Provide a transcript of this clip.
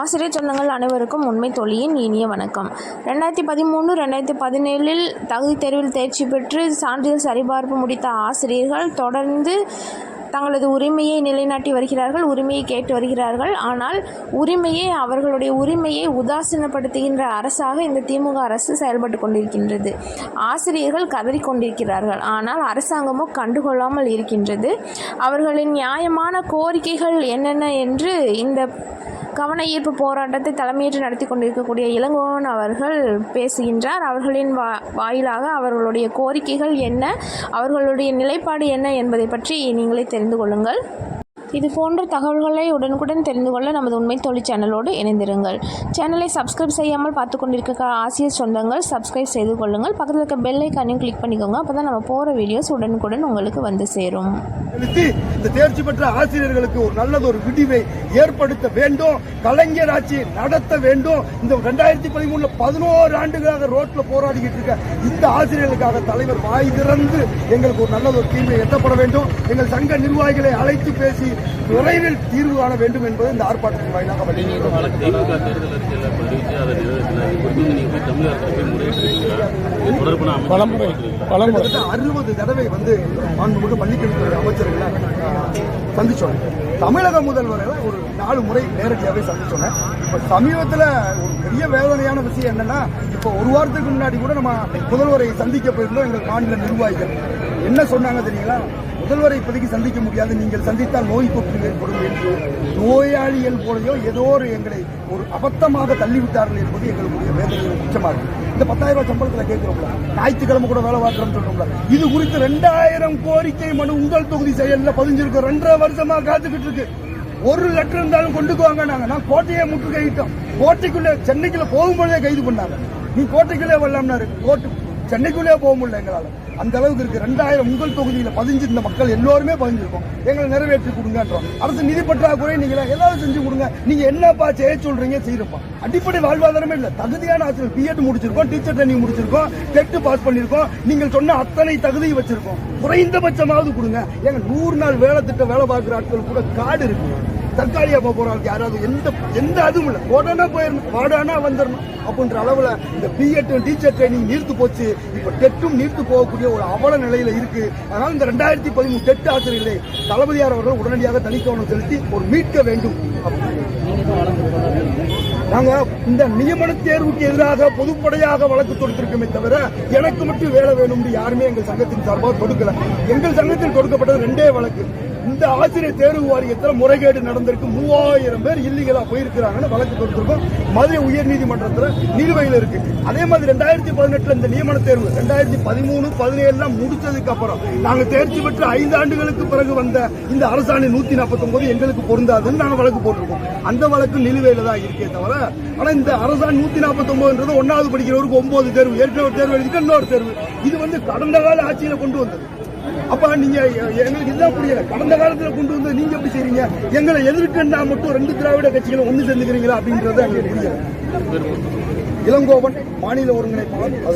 ஆசிரியர் சொந்தங்கள் அனைவருக்கும் உண்மை தொழியின் இனிய வணக்கம். ரெண்டாயிரத்தி பதிமூணு ரெண்டாயிரத்தி பதினேழில் தகுதி தேர்வில் தேர்ச்சி பெற்று சான்றிதழ் சரிபார்ப்பு முடித்த ஆசிரியர்கள் தொடர்ந்து தங்களது உரிமையை நிலைநாட்டி வருகிறார்கள் உரிமையை கேட்டு வருகிறார்கள். ஆனால் உரிமையை அவர்களுடைய உரிமையை உதாசீனப்படுத்துகின்ற அரசாக இந்த திமுக அரசு செயல்பட்டு கொண்டிருக்கின்றது. ஆசிரியர்கள் கதறிக் கொண்டிருக்கிறார்கள் ஆனால் அரசாங்கமோ கண்டுகொள்ளாமல் இருக்கின்றது. அவர்களின் நியாயமான கோரிக்கைகள் என்னென்ன என்று இந்த கவன ஈர்ப்பு போராட்டத்தை தலைமையேற்று நடத்தி கொண்டிருக்கக்கூடிய இளங்கோவன் அவர்கள் பேசுகின்றார். அவர்களின் வா வாயிலாக அவர்களுடைய கோரிக்கைகள் என்ன? அவர்களுடைய நிலைப்பாடு என்ன என்பதை பற்றி நீங்களே தெரிந்து கொள்ளுங்கள். இது போன்ற தகவல்களை உடனுக்குடன் தெரிந்து கொள்ள நமது உண்மை தொழில் சேனலோடு இணைந்திருங்கள். சேனலை சப்ஸ்கிரைப் செய்யாமல் பார்த்து கொண்டிருக்க ஆசிரியர் சொந்தங்கள் சப்ஸ்கிரைப் செய்து கொள்ளுங்கள். பக்கத்தில் இருக்க பெல் ஐக்கானையும் கிளிக் பண்ணிக்கோங்க. அப்போ தான் நம்ம போகிற வீடியோஸ் உடனுக்குடன் உங்களுக்கு வந்து சேரும். இந்த தேர்ச்சி பெற்ற ஆசிரியர்களுக்கு ஒரு நல்லது ஒரு விடிவை ஏற்படுத்த வேண்டும். கலைஞர் ஆட்சி நடத்த வேண்டும். இந்த ரெண்டாயிரத்தி பதிமூணுல பதினோரு ஆண்டுகளாக ரோட்ல போராடிக்கிட்டு இருக்க இந்த ஆசிரியர்களுக்காக தலைவர் வாய் திறந்து எங்களுக்கு ஒரு நல்லது ஒரு தீர்வை எட்டப்பட வேண்டும். எங்கள் சங்க நிர்வாகிகளை அழைத்து பேசி விரைவில் தீர்வு காண வேண்டும் என்பது இந்த ஆர்ப்பாட்டத்தின் வாயிலாக கிட்டத்தட்ட அறுபது தடவை வந்து மாண்புமிகு பள்ளிக்கல்வித்துறை அமைச்சர்களை சந்திச்சோம். தமிழக முதல்வரை ஒரு நாலு முறை நேரடியாகவே சந்திச்சோங்க இப்போ சமீபத்தில் ஒரு பெரிய வேதனையான விஷயம் என்னன்னா இப்போ ஒரு வாரத்துக்கு முன்னாடி கூட நம்ம முதல்வரை சந்திக்க போயிருந்தோம். எங்கள் மாநில நிர்வாகிகள். என்ன சொன்னாங்க தெரியுங்களா? முதல்வரை இப்போதைக்கு சந்திக்க முடியாது. நீங்கள் சந்தித்தால் நோய் தொற்று ஏற்படும் என்று நோயாளிகள் போலையோ ஏதோ ஒரு எங்களை ஒரு அபத்தமாக தள்ளிவிட்டார்கள் என்பது எங்களுடைய வேதனையின் உச்சமாக இருக்கு இந்த பத்தாயிரம் ரூபாய் சம்பளத்தில் கேட்கிறோம்ல ஞாயிற்றுக்கிழமை கூட வேலை பார்க்கிறோம் சொல்றோம்ல இது குறித்து ரெண்டாயிரம் கோரிக்கை மனு உங்கள் தொகுதி செயலில் பதிஞ்சிருக்கோம் ரெண்டரை வருஷமா காத்துக்கிட்டு இருக்கு. ஒரு லெட்டர் இருந்தாலும் கொண்டுக்குவாங்க நாங்க. நான் கோட்டையை முற்றுகையிட்டோம். கோட்டைக்குள்ளே சென்னைக்குள்ள போகும்போதே கைது பண்ணாங்க. நீ கோட்டைக்குள்ளே வரலாம்னாரு. கோட்டு சென்னைக்குள்ளே போக முடியல எங்களால். அந்த அளவுக்கு இருக்கு. ரெண்டாயிரம் உங்கள் தொகுதியில இந்த மக்கள் எல்லோருமே பதிஞ்சிருக்கோம். எங்களை நிறைவேற்றி கொடுங்கன்றோம். அரசு நிதி பற்றாக்குறை நீங்க எல்லாரும் செஞ்சு கொடுங்க. நீங்க என்னப்பா செய்ய சொல்றீங்க செய்யறப்பா. அடிப்படை வாழ்வாதாரமே இல்ல. தகுதியான ஆசிரியர் பிஎட் முடிச்சிருக்கோம் டீச்சர் ட்ரைனிங் முடிச்சிருக்கோம் டெட் பாஸ் பண்ணிருக்கோம். நீங்கள் சொன்ன அத்தனை தகுதியை வச்சிருக்கோம். குறைந்தபட்சமாவது கொடுங்க. எங்க நூறு நாள் வேலை திட்ட வேலை பார்க்குற ஆட்கள் கூட காடு இருக்கு. தற்காலிகா போக போறாங்க யாராவது எந்த எந்த அதுவும் இல்லை. உடனே போயிடணும் வாடானா வந்துடணும் அப்படின்ற அளவுல இந்த பிஎட்டும் டீச்சர் ட்ரைனிங் நீர்த்து போச்சு. இப்ப டெட்டும் நீர்த்து போகக்கூடிய ஒரு அவல நிலையில இருக்கு. அதனால இந்த ரெண்டாயிரத்தி பதிமூணு டெட் ஆசிரியர்களை தளபதியார் அவர்கள் உடனடியாக தனிக்கவனம் செலுத்தி ஒரு மீட்க வேண்டும். நாங்க இந்த நியமன தேர்வுக்கு எதிராக பொதுப்படையாக வழக்கு தொடுத்திருக்கோமே தவிர எனக்கு மட்டும் வேலை வேணும்னு யாருமே எங்கள் சங்கத்தின் சார்பாக கொடுக்கல. எங்கள் சங்கத்தில் கொடுக்கப்பட்டது ரெண்டே வழக்கு. இந்த ஆசிரியர் தேர்வு வாரியத்தில் முறைகேடு நடந்திருக்கு. மூவாயிரம் பேர் இல்லீகலா போயிருக்கிறாங்கன்னு வழக்கு தொடுத்திருக்கோம். மதுரை உயர்நீதிமன்றத்தில் நிலுவையில் இருக்கு. அதே மாதிரி ரெண்டாயிரத்தி பதினெட்டுல இந்த நியமன தேர்வு ரெண்டாயிரத்தி பதிமூணு பதினேழுலாம் முடிச்சதுக்கு அப்புறம் நாங்க தேர்ச்சி பெற்று ஐந்து ஆண்டுகளுக்கு பிறகு வந்த இந்த அரசாணை நூத்தி நாற்பத்தி ஒன்பது எங்களுக்கு பொருந்தாதுன்னு நாங்க வழக்கு போட்டிருக்கோம். அந்த வழக்கு நிலுவையில தான் இருக்கே தவிர ஆனா இந்த அரசாணை நூத்தி நாற்பத்தி ஒன்பதுன்றது ஒன்னாவது படிக்கிறவருக்கு ஒன்பது தேர்வு ஏற்கனவே ஒரு தேர்வு எழுதிட்டு இன்னொரு தேர்வு. இது வந்து கடந்த கால ஆட்சியில கொண்டு வந்தது. அப்பா நீங்க எங்களுக்கு இதுதான் புரியல. கடந்த காலத்துல கொண்டு வந்து நீங்க எப்படி செய்றீங்க? எங்களை எதிர்க்கண்டா மட்டும் ரெண்டு திராவிட கட்சிகளும் ஒன்று சேர்ந்துக்கிறீங்களா அப்படின்றத எங்களுக்கு புரியல. இளங்கோவன் மாநில ஒருங்கிணைப்பாளர்